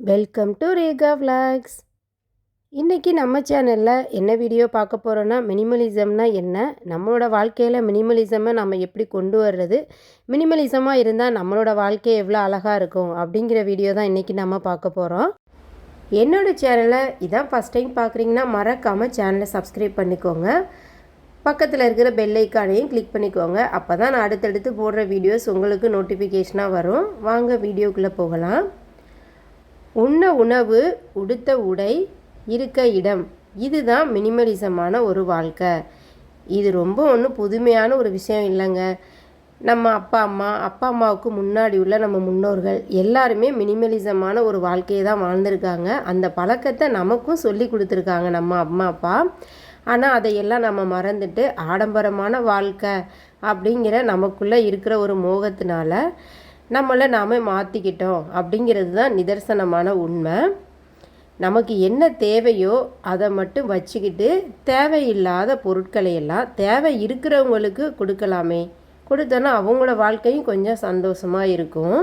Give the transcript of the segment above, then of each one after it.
Welcome to Rekha vlogs இன்றைக்கி நம்ம சேனலில் என்ன வீடியோ பார்க்க போகிறோன்னா மினிமலிசம்னா என்ன? நம்மளோட வாழ்க்கையில் மினிமலிசமை நம்ம எப்படி கொண்டு வர்றது? மினிமலிசமாக இருந்தால் நம்மளோட வாழ்க்கை எவ்வளோ அழகாக இருக்கும்? அப்படிங்கிற வீடியோ தான் இன்றைக்கி நம்ம பார்க்க போகிறோம் என்னோடய சேனலை இதான் ஃபஸ்ட் டைம் பார்க்குறீங்கன்னா மறக்காமல் சேனலை சப்ஸ்கிரைப் பண்ணிக்கோங்க. பக்கத்தில் இருக்கிற பெல் ஐக்கானையும் கிளிக் பண்ணிக்கோங்க. அப்போ தான் நான் அடுத்தடுத்து போடுற வீடியோஸ் உங்களுக்கு நோட்டிஃபிகேஷனாக வரும். வாங்க வீடியோக்குள்ளே போகலாம். உண்ண உணவு உடுத்த உடை இருக்க இடம். இதுதான் மினிமலிசமான ஒரு வாழ்க்கை. இது ரொம்ப ஒன்றும் புதுமையான ஒரு விஷயம் இல்லைங்க. நம்ம அப்பா அம்மா அப்பா அம்மாவுக்கு முன்னாடி உள்ள நம்ம முன்னோர்கள் எல்லாருமே மினிமலிசமான ஒரு வாழ்க்கையை தான் வாழ்ந்திருக்காங்க. அந்த பழக்கத்தை நமக்கும் சொல்லி கொடுத்துருக்காங்க நம்ம அம்மா அப்பா. ஆனால் அதையெல்லாம் நம்ம மறந்துட்டு ஆடம்பரமான வாழ்க்கை அப்படிங்கிற நமக்குள்ளே இருக்கிற ஒரு மோகத்தினால நம்மளை நாம் மாற்றிக்கிட்டோம் அப்படிங்கிறது தான் நிதர்சனமான உண்மை. நமக்கு என்ன தேவையோ அதை மட்டும் வச்சுக்கிட்டு தேவையில்லாத பொருட்களை எல்லாம் தேவை இருக்கிறவங்களுக்கு கொடுக்கலாமே. கொடுத்தோன்னா அவங்களோட வாழ்க்கையும் கொஞ்சம் சந்தோஷமாக இருக்கும்.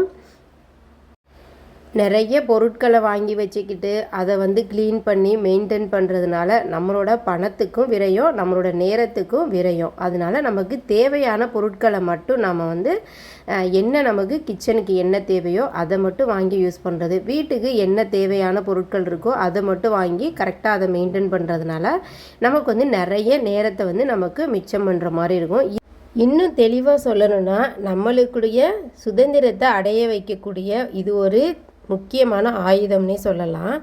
நிறைய பொருட்களை வாங்கி வச்சுக்கிட்டு அதை வந்து க்ளீன் பண்ணி மெயின்டைன் பண்ணுறதுனால நம்மளோட பணத்துக்கும் விரையும் நம்மளோட நேரத்துக்கும் விரையும். அதனால நமக்கு தேவையான பொருட்களை மட்டும் நம்ம வந்து என்ன நமக்கு கிச்சனுக்கு என்ன தேவையோ அதை மட்டும் வாங்கி யூஸ் பண்ணுறது வீட்டுக்கு என்ன தேவையான பொருட்கள் இருக்கோ அதை மட்டும் வாங்கி கரெக்டாக அதை மெயின்டைன் பண்ணுறதுனால நமக்கு வந்து நிறைய நேரத்தை வந்து நமக்கு மிச்சம் பண்ணுற மாதிரி இருக்கும். இன்னும் தெளிவாக சொல்லணும்னா நம்மளுக்குடைய சுதந்திரத்தை அடைய வைக்கக்கூடிய இது ஒரு முக்கியமான ஆயுதம்னே சொல்லலாம்.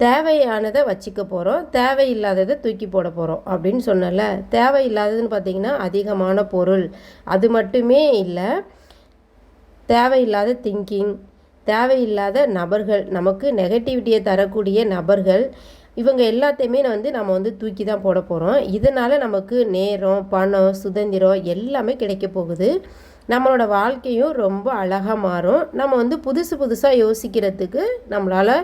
தேவையானதை வச்சுக்க போகிறோம் தேவையில்லாததை தூக்கி போட போகிறோம் அப்படின்னு சொன்னல தேவையில்லாததுன்னு பார்த்திங்கன்னா அதிகமான பொருள். அது மட்டுமே இல்லை தேவையில்லாத திங்கிங் தேவையில்லாத நபர்கள் நமக்கு நெகட்டிவிட்டியை தரக்கூடிய நபர்கள் இவங்க எல்லாத்தையுமே வந்து நம்ம வந்து தூக்கி தான் போட போகிறோம் இதனால் நமக்கு நேரம் பணம் சுதந்திரம் எல்லாமே கிடைக்க போகுது. நம்மளோட வாழ்க்கையும் ரொம்ப அழகாக மாறும். நம்ம வந்து புதுசு புதுசாக யோசிக்கிறதுக்கு நம்மளால்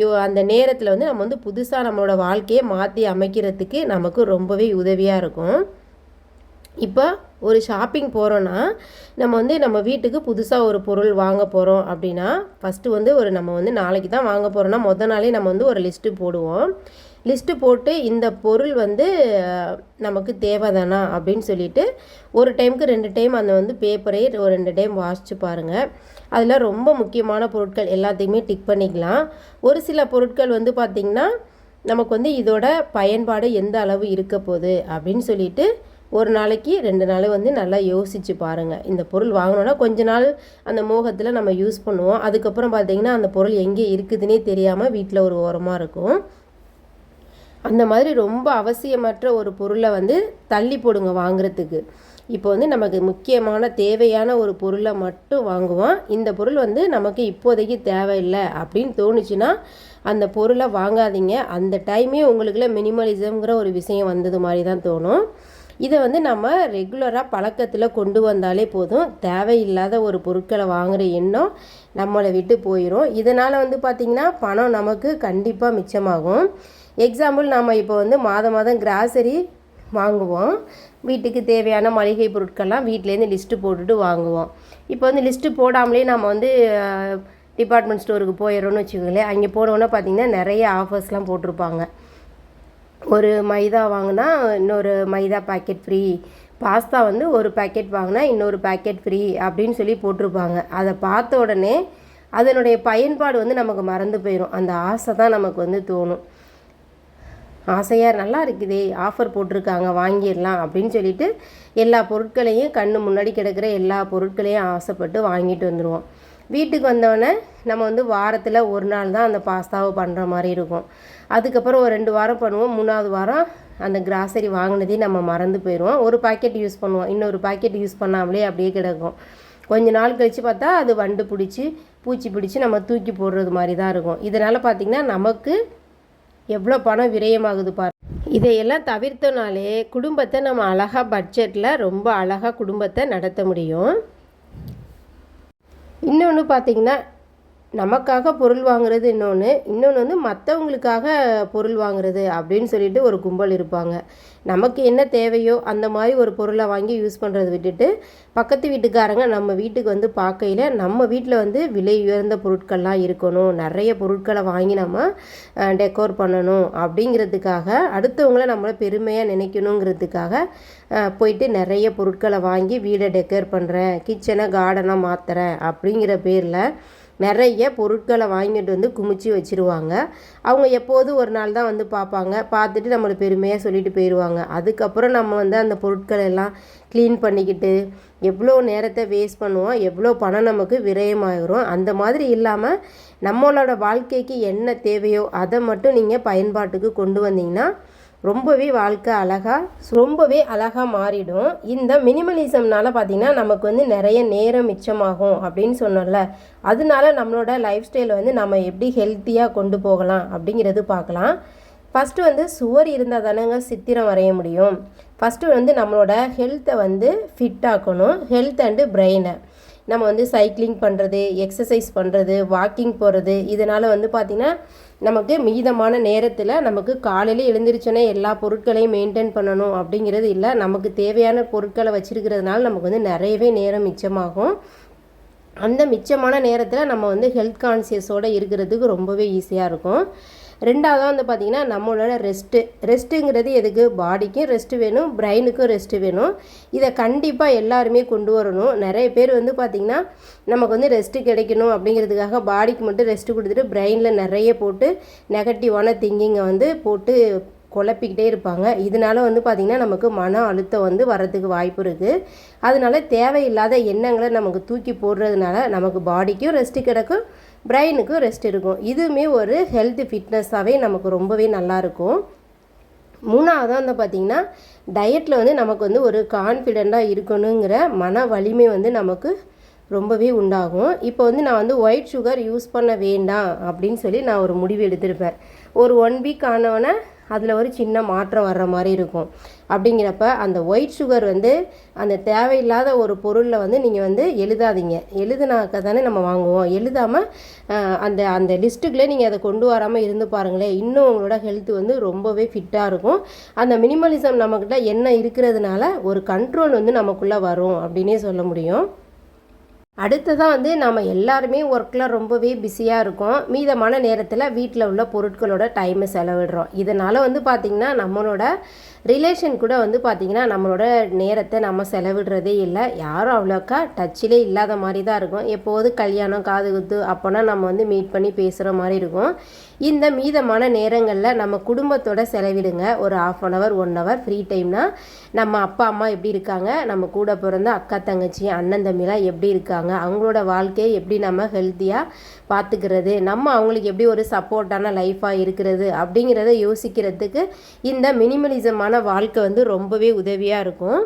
யோ அந்த நேரத்தில் வந்து நம்ம வந்து புதுசாக நம்மளோட வாழ்க்கையை மாற்றி அமைக்கிறதுக்கு நமக்கு ரொம்பவே உதவியாக இருக்கும். இப்போ ஒரு ஷாப்பிங் போகிறோன்னா நம்ம வந்து நம்ம வீட்டுக்கு புதுசாக ஒரு பொருள் வாங்க போகிறோம் அப்படின்னா ஃபஸ்ட்டு வந்து ஒரு நம்ம வந்து நாளைக்கு தான் வாங்க போகிறோன்னா மொதல் நாளே நம்ம வந்து ஒரு லிஸ்ட்டு போடுவோம். லிஸ்ட்டு போட்டு இந்த பொருள் வந்து நமக்கு தேவைதானா அப்படின்னு சொல்லிட்டு ஒரு டைமுக்கு ரெண்டு டைம் அந்த வந்து பேப்பரே ஒரு ரெண்டு டைம் வாசித்து பாருங்கள் அதில் ரொம்ப முக்கியமான பொருட்கள் எல்லாத்தையுமே டிக் பண்ணிக்கலாம். ஒரு சில பொருட்கள் வந்து பார்த்திங்கன்னா நமக்கு வந்து இதோட பயன்பாடு எந்த அளவு இருக்க போகுது அப்படின்னு சொல்லிட்டு ஒரு நாளைக்கு ரெண்டு நாள் வந்து நல்லா யோசித்து பாருங்கள் இந்த பொருள் வாங்கினோன்னா கொஞ்ச நாள் அந்த மோகத்தில் நம்ம யூஸ் பண்ணுவோம். அதுக்கப்புறம் பார்த்திங்கன்னா அந்த பொருள் எங்கே இருக்குதுன்னே தெரியாமல் வீட்டில் ஒரு ஓரமாக இருக்கும். அந்த மாதிரி ரொம்ப அவசியமற்ற ஒரு பொருளை வந்து தள்ளி போடுங்க வாங்குறதுக்கு. இப்போ வந்து நமக்கு முக்கியமான தேவையான ஒரு பொருளை மட்டும் வாங்குவோம். இந்த பொருள் வந்து நமக்கு இப்போதைக்கு தேவையில்லை அப்படின்னு தோணுச்சுன்னா அந்த பொருளை வாங்காதீங்க. அந்த டைமே உங்களுக்குள்ள மினிமலிசம்ங்கிற ஒரு விஷயம் வந்தது மாதிரி தான் தோணும். இதை வந்து நம்ம ரெகுலராக பழக்கத்தில் கொண்டு வந்தாலே போதும். தேவையில்லாத ஒரு பொருட்களை வாங்குகிற எண்ணம் நம்மளை விட்டு போயிடும் இதனால் வந்து பார்த்திங்கன்னா பணம் நமக்கு கண்டிப்பாக மிச்சமாகும். எக்ஸாம்பிள் நம்ம இப்போ வந்து மாதம் மாதம் கிராசரி வாங்குவோம். வீட்டுக்கு தேவையான மளிகை பொருட்கள்லாம் வீட்டிலேருந்து லிஸ்ட்டு போட்டுட்டு வாங்குவோம். இப்போ வந்து லிஸ்ட்டு போடாமலே நம்ம வந்து டிபார்ட்மெண்ட் ஸ்டோருக்கு போயிடறோம்னு வச்சுக்கோங்களேன். அங்கே போனோன்னா பார்த்திங்கன்னா நிறைய ஆஃபர்ஸ்லாம் போட்டிருப்பாங்க. ஒரு மைதா வாங்கினா இன்னொரு மைதா பேக்கெட் ஃப்ரீ பாஸ்தா வந்து ஒரு பேக்கெட் வாங்கினா இன்னொரு பேக்கெட் ஃப்ரீ அப்படின்னு சொல்லி போட்டிருப்பாங்க. அதை பார்த்த உடனே அதனுடைய பயன்பாடு வந்து நமக்கு மறந்து போயிடும் அந்த ஆசை தான் நமக்கு வந்து தோணும். ஆசையாக நல்லா இருக்குதே ஆஃபர் போட்டிருக்காங்க வாங்கிடலாம் அப்படின்னு சொல்லிட்டு எல்லா பொருட்களையும் கண்ணு முன்னாடி கிடக்கிற எல்லா பொருட்களையும் ஆசைப்பட்டு வாங்கிட்டு வந்துடுவோம் வீட்டுக்கு வந்தோடனே நம்ம வந்து வாரத்தில் ஒரு நாள் தான் அந்த பாஸ்தாவை பண்ணுற மாதிரி இருக்கும். அதுக்கப்புறம் ஒரு ரெண்டு வாரம் பண்ணுவோம். மூணாவது வாரம் அந்த கிராசரி வாங்கினதையும் நம்ம மறந்து போயிடுவோம். ஒரு பாக்கெட் யூஸ் பண்ணுவோம். இன்னொரு பாக்கெட் யூஸ் பண்ணாமலே அப்படியே கிடக்கும். கொஞ்ச நாள் கழித்து பார்த்தா அது வண்டு பிடிச்சி பூச்சி பிடிச்சி நம்ம தூக்கி போடுறது மாதிரி தான் இருக்கும். இதனால் பார்த்திங்கன்னா நமக்கு எவ்வளோ பணம் விரயமாகுது பார். இதையெல்லாம் தவிர்த்தனாலே குடும்பத்தை நம்ம அழகாக பட்ஜெட்டில் ரொம்ப அழகாக குடும்பத்தை நடத்த முடியும். இன்னொன்று பார்த்திங்கன்னா நமக்காக பொருள் வாங்குறது இன்னொன்று இன்னொன்று வந்து மற்றவங்களுக்காக பொருள் வாங்குறது அப்படின்னு சொல்லிட்டு ஒரு கும்பல் இருப்பாங்க. நமக்கு என்ன தேவையோ அந்த மாதிரி ஒரு பொருளை வாங்கி யூஸ் பண்ணுறதை விட்டுட்டு பக்கத்து வீட்டுக்காரங்க நம்ம வீட்டுக்கு வந்து பார்க்கையில் நம்ம வீட்டில் வந்து விலை உயர்ந்த பொருட்கள்லாம் இருக்கணும். நிறைய பொருட்களை வாங்கி நம்ம டெக்கோர் பண்ணணும் அப்படிங்கிறதுக்காக அடுத்தவங்கள நம்மளை பெருமையாக நினைக்கணுங்கிறதுக்காக போயிட்டு நிறைய பொருட்களை வாங்கி வீடை டெக்கோர் பண்ணுறேன் கிச்சனை கார்டனாக மாற்றுறேன் அப்படிங்கிற பேரில் நிறைய பொருட்களை வாங்கிட்டு வந்து குமிச்சு வச்சுருவாங்க. அவங்க எப்போதும் ஒரு நாள் தான் வந்து பார்ப்பாங்க. பார்த்துட்டு நம்மளை பெருமையாக சொல்லிட்டு போயிடுவாங்க அதுக்கப்புறம் நம்ம வந்து அந்த பொருட்களை எல்லாம் க்ளீன் பண்ணிக்கிட்டு எவ்வளோ நேரத்தை வேஸ்ட் பண்ணுவோம் எவ்வளோ பணம் நமக்கு விரயமாகிரும் அந்த மாதிரி இல்லாமல் நம்மளோட வாழ்க்கைக்கு என்ன தேவையோ அதை மட்டும் நீங்கள் பயன்பாட்டுக்கு கொண்டு வந்தீங்கன்னா ரொம்பவே வாழ்க்கை அழகாக ரொம்பவே அழகாக மாறிடும். இந்த மினிமலிசம்னால பார்த்திங்கன்னா நமக்கு வந்து நிறைய நேரம் மிச்சமாகும் அப்படின்னு சொன்னோம்ல. அதனால நம்மளோட லைஃப் ஸ்டைலை வந்து நம்ம எப்படி ஹெல்த்தியாக கொண்டு போகலாம் அப்படிங்கிறது பார்க்கலாம். ஃபஸ்ட்டு வந்து சுவர் இருந்தால் தானேங்க சித்திரம் வரைய முடியும். ஃபஸ்ட்டு வந்து நம்மளோட ஹெல்த்தை வந்து ஃபிட் ஆக்கணும். ஹெல்த் அண்டு பிரெயினை நம்ம வந்து சைக்கிளிங் பண்ணுறது எக்ஸசைஸ் பண்ணுறது வாக்கிங் போகிறது இதனால் வந்து பார்த்திங்கன்னா நமக்கு மீதமான நேரத்தில் நமக்கு காலையில் எழுந்திரிச்சோன்னே எல்லா பொருட்களையும் மெயின்டைன் பண்ணணும் அப்படிங்கிறது இல்லை. நமக்கு தேவையான பொருட்களை வச்சுருக்கிறதுனால நமக்கு வந்து நிறையவே நேரம் மிச்சமாகும். அந்த மிச்சமான நேரத்தில் நம்ம வந்து ஹெல்த் கான்சியஸோடு இருக்கிறதுக்கு ரொம்பவே ஈஸியாக இருக்கும். ரெண்டாவதாக வந்து பார்த்திங்கன்னா நம்மளோட ரெஸ்ட்டு ரெஸ்ட்டுங்கிறது எதுக்கு? பாடிக்கும் ரெஸ்ட்டு வேணும் பிரெயினுக்கும் ரெஸ்ட்டு வேணும். இதை கண்டிப்பாக எல்லாருமே கொண்டு வரணும். நிறைய பேர் வந்து பார்த்திங்கன்னா நமக்கு வந்து ரெஸ்ட்டு கிடைக்கணும் அப்படிங்கிறதுக்காக பாடிக்கு மட்டும் ரெஸ்ட்டு கொடுத்துட்டு பிரெயினில் நிறைய போட்டு நெகட்டிவான திங்கிங்கை வந்து போட்டு குழப்பிக்கிட்டே இருப்பாங்க. இதனால வந்து பார்த்திங்கன்னா நமக்கு மன அழுத்தம் வந்து வர்றதுக்கு வாய்ப்பு இருக்குது அதனால தேவையில்லாத எண்ணங்களை நமக்கு தூக்கி போடுறதுனால நமக்கு பாடிக்கும் ரெஸ்ட்டு கிடக்கும். பிரெயினுக்கும் ரெஸ்ட் இருக்கும் இதுவுமே ஒரு ஹெல்த் ஃபிட்னஸாகவே நமக்கு ரொம்பவே நல்லாயிருக்கும் மூணாவது வந்து பார்த்திங்கன்னா டயட்டில் வந்து நமக்கு வந்து ஒரு கான்ஃபிடெண்ட்டாக இருக்கணுங்கிற மன வலிமை வந்து நமக்கு ரொம்பவே உண்டாகும். இப்போ வந்து நான் வந்து ஒயிட் சுகர் யூஸ் பண்ண வேண்டாம் அப்படின்னு சொல்லி நான் ஒரு முடிவு எடுத்திருப்பேன். ஒரு ஒன் வீக் ஆனவொன்னே அதில் ஒரு சின்ன மாற்றம் வர்ற மாதிரி இருக்கும். அப்படிங்கிறப்ப அந்த ஒயிட் சுகர் வந்து அந்த தேவையில்லாத ஒரு பொருளில் வந்து நீங்கள் வந்து எழுதாதீங்க. எழுதுனாக்க தானே நம்ம வாங்குவோம். எழுதாமல் அந்த அந்த லிஸ்ட்டுக்குள்ளே நீங்கள் அதை கொண்டு வராமல் இருந்து பாருங்களேன். இன்னும் உங்களோட ஹெல்த் வந்து ரொம்பவே ஃபிட்டாக இருக்கும். அந்த மினிமலிசம் நம்மக்கிட்ட என்ன இருக்கிறதுனால ஒரு கண்ட்ரோல் வந்து நமக்குள்ளே வரும் அப்படின்னே சொல்ல முடியும். அடுத்ததாக வந்து நம்ம எல்லாருமே ஒர்க்கில் ரொம்பவே பிஸியாக இருக்கோம். மீதமான நேரத்தில் வீட்டில் உள்ள பொருட்களோட டைமை செலவிடுறோம். இதனால் வந்து பார்த்திங்கன்னா நம்மளோட ரிலேஷன் கூட வந்து பார்த்திங்கன்னா நம்மளோட நேரத்தை நம்ம செலவிடுறதே இல்லை. யாரும் அவ்வளோக்கா டச்சிலே இல்லாத மாதிரி தான் இருக்கும். எப்போது கல்யாணம் காது குத்து அப்போனா நம்ம வந்து மீட் பண்ணி பேசுகிற மாதிரி இருக்கும். இந்த மீதமான நேரங்களில் நம்ம குடும்பத்தோட செலவிடுங்க. ஒரு half an hour one hour free டைம்னா நம்ம அப்பா அம்மா எப்படி இருக்காங்க? நம்ம கூட பிறந்த அக்கா தங்கச்சி அண்ணன் தம்பிலாம் எப்படி இருக்காங்க? அவங்களோட வாழ்க்கையை எப்படி நம்ம ஹெல்த்தியாக பார்த்துக்கிறது நம்ம அவங்களுக்கு எப்படி ஒரு சப்போர்ட்டான லைஃப்பாக இருக்கிறது? அப்படிங்கிறத யோசிக்கிறதுக்கு இந்த மினிமலிசமான வாழ்க்கை வந்து ரொம்பவே உதவியாக இருக்கும்.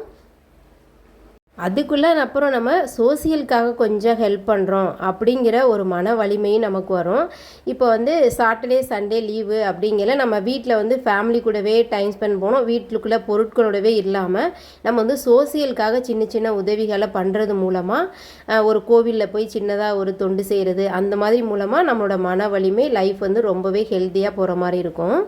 அதுக்குள்ளே அப்புறம் நம்ம சோசியலுக்காக கொஞ்சம் ஹெல்ப் பண்ணுறோம் அப்படிங்கிற ஒரு மன வலிமையும் நமக்கு வரும். இப்போ வந்து சாட்டர்டே சண்டே லீவு அப்படிங்கிற நம்ம வீட்டில் வந்து ஃபேமிலி கூடவே டைம் ஸ்பெண்ட் போனோம் வீட்டுக்குள்ளே பொருட்களோடவே இல்லாமல் நம்ம வந்து சோசியலுக்காக சின்ன சின்ன உதவிகளை பண்ணுறது மூலமாக ஒரு கோவிலில் போய் சின்னதாக ஒரு தொண்டு செய்கிறது அந்த மாதிரி மூலமாக நம்மளோட மன வலிமை லைஃப் வந்து ரொம்பவே ஹெல்த்தியாக போகிற மாதிரி இருக்கும்.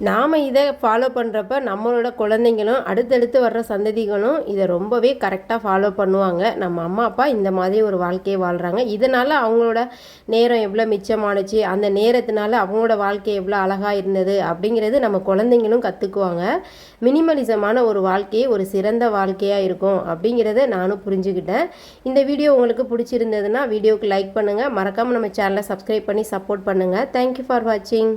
நாம் இதை ஃபாலோ பண்ணுறப்ப நம்மளோட குழந்தைங்களும் அடுத்தடுத்து வர்ற சந்ததிகளும் இதை ரொம்பவே கரெக்டாக ஃபாலோ பண்ணுவாங்க. நம்ம அம்மா அப்பா இந்த மாதிரி ஒரு வாழ்க்கையை வாழ்கிறாங்க இதனால் அவங்களோட நேரம் எவ்வளோ மிச்சமானுச்சு அந்த நேரத்தினால அவங்களோட வாழ்க்கை எவ்வளோ அழகாக இருந்தது அப்படிங்கிறது நம்ம குழந்தைங்களும் கற்றுக்குவாங்க மினிமலிசமான ஒரு வாழ்க்கையே ஒரு சிறந்த வாழ்க்கையாக இருக்கும் அப்படிங்கிறத நானும் புரிஞ்சுக்கிட்டேன். இந்த வீடியோ உங்களுக்கு பிடிச்சிருந்ததுன்னா வீடியோவுக்கு லைக் பண்ணுங்கள் மறக்காமல் நம்ம சேனலை சப்ஸ்கிரைப் பண்ணி சப்போர்ட் பண்ணுங்கள் தேங்க்யூ ஃபார் வாட்சிங்